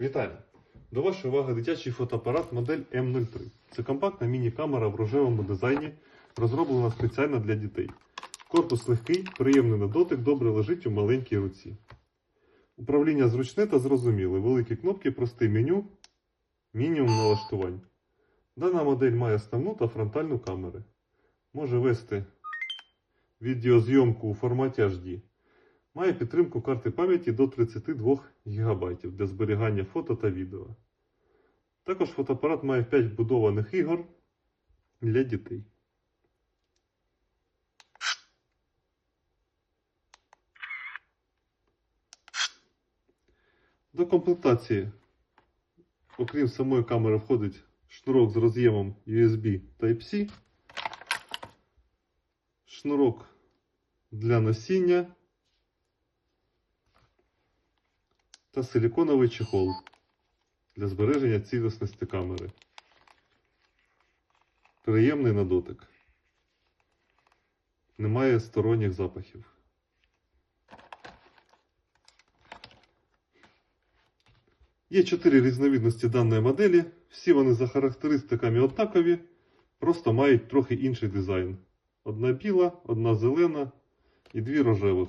Вітаю! До вашої уваги дитячий фотоапарат модель М03. Це компактна міні-камера в рожевому дизайні, розроблена спеціально для дітей. Корпус легкий, приємний на дотик, добре лежить у маленькій руці. Управління зручне та зрозуміле. Великі кнопки, просте меню, мінімум налаштувань. Дана модель має основну та фронтальну камери. Може вести відеозйомку у форматі HD. Має підтримку карти пам'яті до 32 ГБ для зберігання фото та відео. Також фотоапарат має 5 вбудованих ігор для дітей. До комплектації, окрім самої камери, входить шнурок з роз'ємом USB Type-C, шнурок для носіння та силіконовий чехол для збереження цілісності камери. Приємний на дотик. Немає сторонніх запахів. Є чотири різновидності даної моделі. Всі вони за характеристиками однакові, просто мають трохи інший дизайн. Одна біла, одна зелена і дві рожевих.